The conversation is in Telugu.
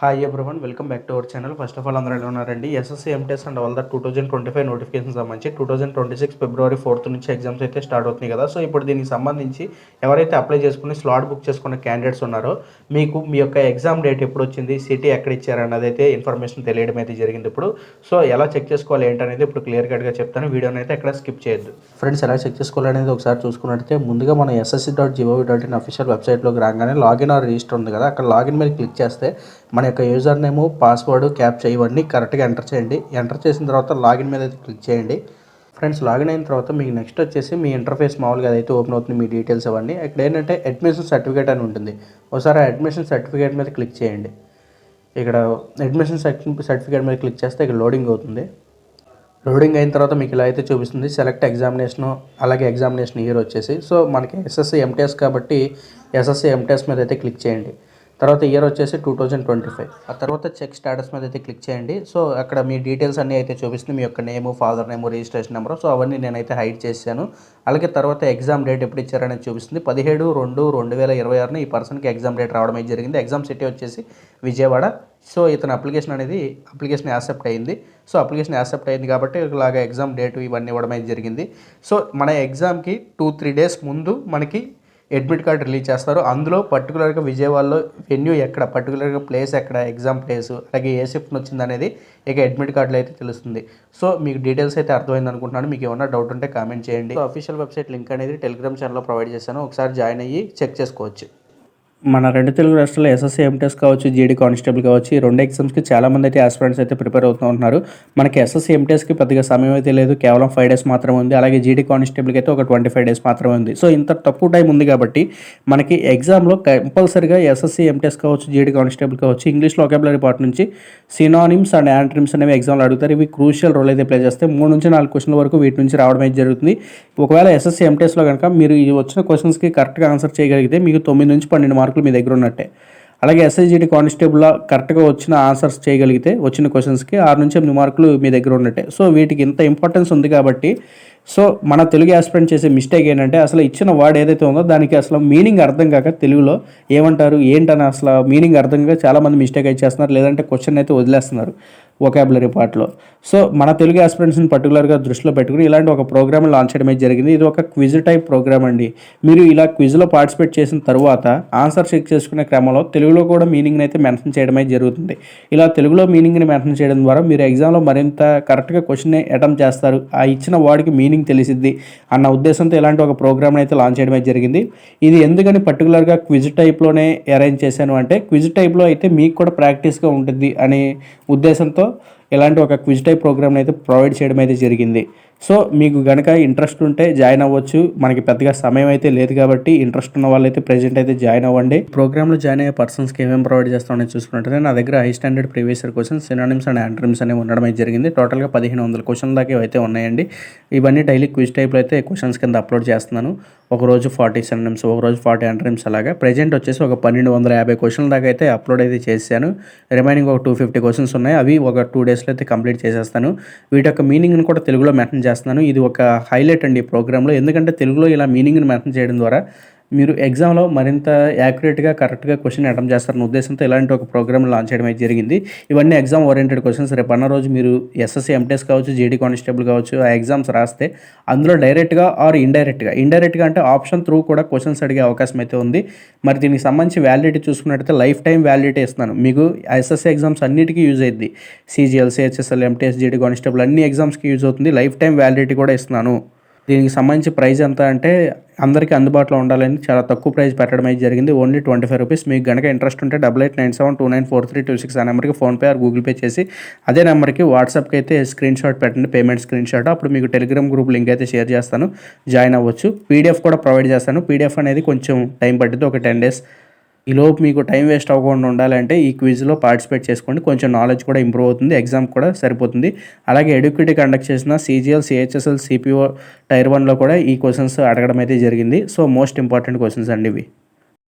Hi everyone welcome back to our channel first of all అందరూ ఎలా ఉన్నారండి? SSC MTS and all the two thousand twenty five notification సంబంధించి two thousand twenty six February fourth నుంచి ఎగ్జామ్స్ అయితే స్టార్ట్ అవుతున్నాయి కదా. సో ఇప్పుడు దీనికి సంబంధించి ఎవరైతే అప్లై చేసుకుని స్లాట్ బుక్ చేసుకున్న క్యాండిడేట్స్ ఉన్నారో మీకు మీ యొక్క ఎగ్జామ్ డేట్ ఎప్పుడు వచ్చింది సిటీ ఎక్కడ ఇచ్చారన్నది అయితే ఇన్ఫర్మేషన్ తెలియడం అయితే జరిగింది ఇప్పుడు. సో ఎలా చెక్ చేసుకోవాలి ఏంటనేది ఇప్పుడు క్లియర్ కట్గా చెప్తాను. వీడియోని అయితే ఎక్కడ స్కిప్ చేయొద్దు. ఫ్రెండ్స్ ఎలా చెక్ చేసుకోవాలనేది ఒకసారి చూసుకున్నట్టయితే ముందుగా మన SSC dot gov dot in official వెబ్సైట్లోకి రాగానే లాగిన్ ఆర్ రిజిస్టర్ ఉంది కదా. అక్కడ లాగిన్ మీద క్లిక్ చేస్తే మన యొక్క యూజర్ నేము పాస్వర్డ్ క్యాప్చా ఇవన్నీ కరెక్ట్గా ఎంటర్ చేయండి. ఎంటర్ చేసిన తర్వాత లాగిన్ మీద అయితే క్లిక్ చేయండి. ఫ్రెండ్స్ లాగిన్ అయిన తర్వాత మీకు నెక్స్ట్ వచ్చేసి మీ ఇంటర్ఫేస్ మామూలుగా అయితే ఓపెన్ అవుతుంది మీ డీటెయిల్స్ అవన్నీ. ఇక్కడ ఏంటంటే అడ్మిషన్ సర్టిఫికేట్ అని ఉంటుంది. ఒకసారి ఆ అడ్మిషన్ సర్టిఫికేట్ మీద క్లిక్ చేయండి. ఇక్కడ అడ్మిషన్ సర్టిఫికేట్ మీద క్లిక్ చేస్తే ఇక్కడ లోడింగ్ అవుతుంది. లోడింగ్ అయిన తర్వాత మీకు ఇలా అయితే చూపిస్తుంది. సెలెక్ట్ ఎగ్జామినేషన్ అలాగే ఎగ్జామినేషన్ ఇయర్ వచ్చేసి. సో మనకి ఎస్ఎస్సి ఎంటీఎస్ కాబట్టి ఎస్ఎస్సి ఎంటీఎస్ మీద అయితే క్లిక్ చేయండి. తర్వాత ఇయర్ వచ్చేసి టూ థౌజండ్ ట్వంటీ ఫైవ్ ఆ తర్వాత చెక్ స్టేటస్ మీద అయితే క్లిక్ చేయండి. సో అక్కడ మీ డీటెయిల్స్ అన్నీ అయితే చూపిస్తుంది. మీ యొక్క name father name registration number so అవన్నీ నేనైతే హైడ్ చేశాను. అలాగే తర్వాత ఎగ్జామ్ డేట్ ఎప్పుడు ఇచ్చారనేది చూపిస్తుంది. పదిహేడు రెండు రెండు వేల ఇరవై ఆరున ఈ పర్సన్కి ఎగ్జామ్ డేట్ రావడం అయితే జరిగింది. Exam city Vijayawada so. So ఇతని అప్లికేషన్ అనేది అప్లికేషన్ యాక్సెప్ట్ అయింది. సో అప్లికేషన్ యాక్సెప్ట్ అయింది కాబట్టి ఇలాగ ఎగ్జామ్ డేట్ ఇవన్నీ ఇవ్వడం అయితే జరిగింది. సో మన ఎగ్జామ్కి టూ త్రీ డేస్ ముందు మనకి అడ్మిట్ కార్డ్ రిలీజ్ చేస్తారు. అందులో పర్టికులర్గా విజయవాడలో వెన్యూ ఎక్కడ పర్టికులర్గా ప్లేస్ ఎక్కడ ఎగ్జామ్ ప్లేస్ అలాగే ఏ షిఫ్ట్ వచ్చింది అనేది ఇక అడ్మిట్ కార్డులో అయితే తెలుస్తుంది. సో మీకు డీటెయిల్స్ అయితే అర్థమైంది అనుకుంటున్నాను. మీకు ఏమైనా డౌట్ ఉంటే కామెంట్ చేయండి. అఫీషియల్ వెబ్సైట్ లింక్ అనేది టెలిగ్రామ్ ఛానల్లో ప్రొవైడ్ చేశాను. ఒకసారి జాయిన్ అయ్యి చెక్ చేసుకోవచ్చు. మన రెండు తెలుగు రాష్ట్రాల్లో ఎస్ఎస్సీ ఎంటెస్ కావచ్చు జీడీ కానిస్టేబుల్ కావచ్చు ఈ రెండు ఎగ్జామ్స్కి చాలామంది అయితే ఆస్పిరెంట్స్ అయితే ప్రిపేర్ అవుతూ ఉంటున్నారు మనకి ఎస్ఎస్సీ ఎంటెస్కి పెద్దగా సమయం అయితే లేదు. కేవలం ఫైవ్ డేస్ మాత్రమే ఉంది. అలాగే జీడీ కానిస్టేబుల్కి అయితే ఒక ట్వంటీ ఫైవ్ డేస్ మాత్రమే ఉంది. సో ఇంత తక్కువ టైం ఉంది కాబట్టి మనకి ఎగ్జామ్లో కంపల్సరీగా ఎస్ఎస్సీ ఎంటెస్ కావచ్చు జీడీ కానిస్టేబుల్ కావచ్చు ఇంగ్లీష్ ఒకేబులరీ పార్ట్ నుంచి సినానిమ్స్ అండ్ యాంట్రిమ్స్ అనేవి ఎగ్జామ్లు అడుగుతారు. ఇవి క్రూషియల్ రోల్ అయితే ప్లే చేస్తే మూడు నుంచి నాలుగు క్వశ్చన్ల వరకు వీటి నుంచి రావడం అయితే జరుగుతుంది. ఒకవేళ ఎస్ఎస్సీ ఎంటెస్లో కనుక మీరు ఈ వచ్చిన క్వశ్చన్స్కి కరెక్ట్గా ఆన్సర్ చేయగలిగితే మీకు తొమ్మిది నుంచి పన్నెండు మార్కులు మీ దగ్గర ఉన్నట్టే. అలాగే ఎస్ఐజిటి కానిస్టేబుల్లో కరెక్ట్గా వచ్చిన ఆన్సర్స్ చేయగలిగితే వచ్చిన క్వశ్చన్స్కి ఆరు నుంచి ఎనిమిది మార్కులు మీ దగ్గర ఉన్నట్టే. సో వీటికి ఇంత ఇంపార్టెన్స్ ఉంది కాబట్టి సో మన తెలుగు ఆస్పిరెంట్ చేసే మిస్టేక్ ఏంటంటే అసలు ఇచ్చిన వర్డ్ ఏదైతే ఉందో దానికి అసలు మీనింగ్ అర్థం కాక తెలుగులో ఏమంటారు ఏంటని అసలు మీనింగ్ అర్థం కాక చాలామంది మిస్టేక్ అయితే చేస్తున్నారు లేదంటే క్వశ్చన్ అయితే వదిలేస్తున్నారు ఒకాబులరీ పార్ట్లో సో మన తెలుగు ఆస్పిరెంట్స్ని పర్టికులర్గా దృష్టిలో పెట్టుకుని ఇలాంటి ఒక ప్రోగ్రామ్ లాంచ్ చేయడం అయితే జరిగింది. ఇది ఒక క్విజ్ టైప్ ప్రోగ్రామ్ అండి. మీరు ఇలా క్విజ్లో పార్టిసిపేట్ చేసిన తర్వాత ఆన్సర్ చెక్ చేసుకునే క్రమంలో తెలుగులో కూడా మీనింగ్ని అయితే మెన్షన్ చేయడం అయితే జరుగుతుంది. ఇలా తెలుగులో మీనింగ్ని మెన్షన్ చేయడం ద్వారా మీరు ఎగ్జామ్లో మరింత కరెక్ట్గా క్వశ్చన్ అటెంప్ట్ చేస్తారు. ఆ ఇచ్చిన వాడికి మీనింగ్ తెలిసిద్ది అన్న ఉద్దేశంతో ఇలాంటి ఒక ప్రోగ్రామ్ని అయితే లాంచ్ చేయడమే జరిగింది. ఇది ఎందుకని పర్టికులర్గా క్విజ్ టైప్లోనే అరేంజ్ చేశాను అంటే క్విజ్ టైప్లో అయితే మీకు కూడా ప్రాక్టీస్గా ఉంటుంది అనే ఉద్దేశంతో ఇలాంటి ఒక క్విజ్ టైప్ ప్రోగ్రామ్ని అయితే ప్రొవైడ్ చేయడం అయితే జరిగింది. సో మీకు గనక ఇంట్రెస్ట్ ఉంటే జాయిన్ అవ్వచ్చు. మనకి పెద్దగా సమయం అయితే లేదు కాబట్టి ఇంట్రెస్ట్ ఉన్న వాళ్ళైతే ప్రెజెంట్ అయితే జాయిన్ అవ్వండి. ప్రోగ్రామ్లో జాయిన్ అయ్యే పర్సన్స్కి ఏమేమి ప్రొవైడ్ చేస్తామని చూసుకుంటే నా దగ్గర high standard previous year questions synonyms and antonyms అనేవి ఉండడం అయితే జరిగింది. టోటల్గా పదిహేను వందల క్వశ్చన్ దాకా అయితే ఉన్నాయండి. ఇవన్నీ డైలీ క్విజ్ టైప్లో అయితే క్వశ్చన్స్ కింద అప్లోడ్ చేస్తున్నాను. ఒక రోజు ఫార్టీ సినానిమ్స్ ఒక రోజు ఫార్టీ యాంట్రిమ్స్ అలాగా. ప్రెజెంట్ వచ్చేసి ఒక పన్నెండు వందల యాభై క్వశ్చన్ల దాకా అయితే అప్లోడ్ అయితే చేశాను. రిమైనింగ్ ఒక టూ ఫిఫ్టీ క్వశ్చన్స్ ఉన్నాయి. అవి ఒక టూ డేస్లో అయితే కంప్లీట్ చేసేస్తాను. వీటి యొక్క మీనింగ్ని కూడా తెలుగులో మెన్షన్ చేస్తున్నాను. ఇది ఒక హైలైట్ అండి ఈ ప్రోగ్రాంలో. ఎందుకంటే తెలుగులో ఇలా మీనింగ్ని మెన్షన్ చేయడం ద్వారా మీరు ఎగ్జామ్లో మరింత యాక్యురేట్గా కరెక్ట్గా క్వశ్చన్ అటెంప్ట్ చేస్తారన్న ఉద్దేశంతో ఇలాంటి ఒక ప్రోగ్రామ్ లాంచ్ చేయడం అయితే జరిగింది. ఇవన్నీ ఎగ్జామ్ ఓరియంటెడ్ క్వశ్చన్స్ రేపు అన్న రోజు మీరు ఎస్ఎస్సీ ఎంటెస్ కావచ్చు జీడీ కానిస్టేబుల్ కావచ్చు ఆ ఎగ్జామ్స్ రాస్తే అందులో డైరెక్ట్గా ఆర్ ఇండైరెక్ట్గా ఇండైరెక్ట్గా అంటే ఆప్షన్ త్రూ కూడా క్వశ్చన్స్ అడిగే అవకాశం అయితే ఉంది. మరి దీనికి సంబంధించి వ్యాలిడిటీ చూసుకున్నట్టయితే లైఫ్ టైం వ్యాలిడిటీ ఇస్తున్నాను. మీకు ఎస్ఎస్సీ ఎగ్జామ్స్ అన్నిటికీ యూజ్ అయ్యింది CGLC HSL MTS JD constable అన్ని ఎగ్జామ్స్కి యూజ్ అవుతుంది. లైఫ్ టైం వ్యాలిడిటీ కూడా ఇస్తున్నాను. దీనికి సంబంధించి ప్రైస్ ఎంత అంటే అందరికీ అందుబాటులో ఉండాలని చాలా తక్కువ ప్రైస్ పెట్టడం అయితే జరిగింది. Only twenty five rupees. మీకు గనక ఇంట్రెస్ట్ ఉంటే double eight nine seven two nine four three two six ఆ నెంబర్కి ఫోన్పే ఆర్ గూగుల్ పే చేసి అదే నెంబర్కి వాట్సాప్కి అయితే స్క్రీన్ షాట్ పెట్టండి పేమెంట్ స్క్రీన్ షాట్ అప్పుడు మీకు టెలిగ్రామ్ గ్రూప్ లింక్ అయితే షేర్ చేస్తాను జాయిన్ అవ్వచ్చు. పీడిఎఫ్ కూడా ప్రొవైడ్ చేస్తాను. పీడిఎఫ్ అనేది కొంచెం టైం పట్టింది ఒక టెన్ డేస్ ఈలోపు మీకు టైం వేస్ట్ అవ్వకుండా ఉండాలంటే ఈ క్విజ్లో పార్టిసిపేట్ చేసుకోండి. కొంచెం నాలెడ్జ్ కూడా ఇంప్రూవ్ అవుతుంది. ఎగ్జామ్ కూడా సరిపోతుంది. అలాగే ఎడ్యుకేటివ్ కండక్ట్ చేసిన సీజీఎల్ సిహెచ్ఎస్ఎల్ సిపిఓ టైర్ వన్లో కూడా ఈ క్వశ్చన్స్ అడగడం అయితే జరిగింది. సో మోస్ట్ ఇంపార్టెంట్ క్వశ్చన్స్ అండి ఇవి.